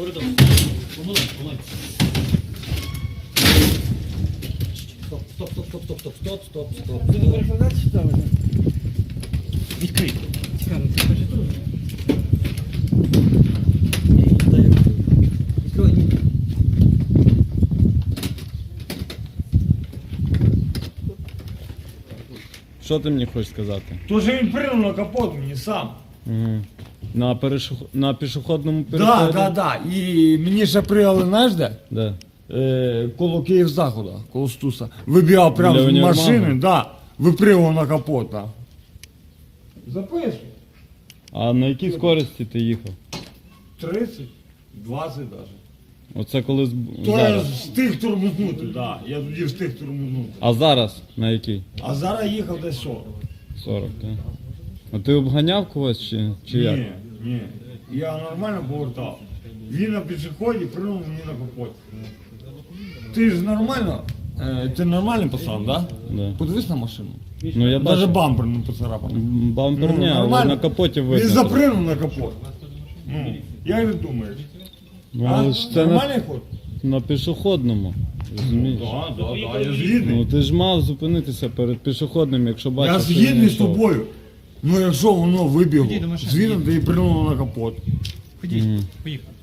Добре, добре. Помоги, помоги. Стоп, стоп, стоп, стоп, стоп, стоп, стоп, стоп, стоп. Відкрий. Цікаво, це перше тут. Дай я відкрию. Відкривай, ні. Що ти мені хочеш сказати? То він прийняв на капот мені сам. Угу. На, перешох... на пішохідному Да, переході? да, да. І мені ще прийняли, знаєш де? Да. Е, коло Київзахода, коло Стуса. Вибігав прямо Біля з універмагу? машини, да, випригував на капот. Да. Записуй. А на якій скорості ти їхав? 30, 20 навіть. Оце коли з... То я зараз. встиг турмузнути, да. Я тоді встиг турмузнути. А зараз на якій? А зараз їхав десь 40. 40, так? А ти обганяв когось чи, чи як? Ні, ні. Я нормально повертав. Він на пішоході прийняв мені на капот. Ти ж нормально? Е, ти нормальний пацан, да? Да. Подивись на машину. Ну я Даже бачу. бампер не поцарапаний. Бампер ні, але на капоті видно. Він запринув на капот. Ну, як ти думаєш? Ну, а? ж це на, Нормальний ход? на пішохідному. Розумієш? Так, так, так, я згідний. Ну ти ж мав зупинитися перед пішохідним, якщо бачиш. я що згідний з йшов. тобою. Ну якщо воно вибігло, звідти і принуло на капот. Ходіть, поїхали.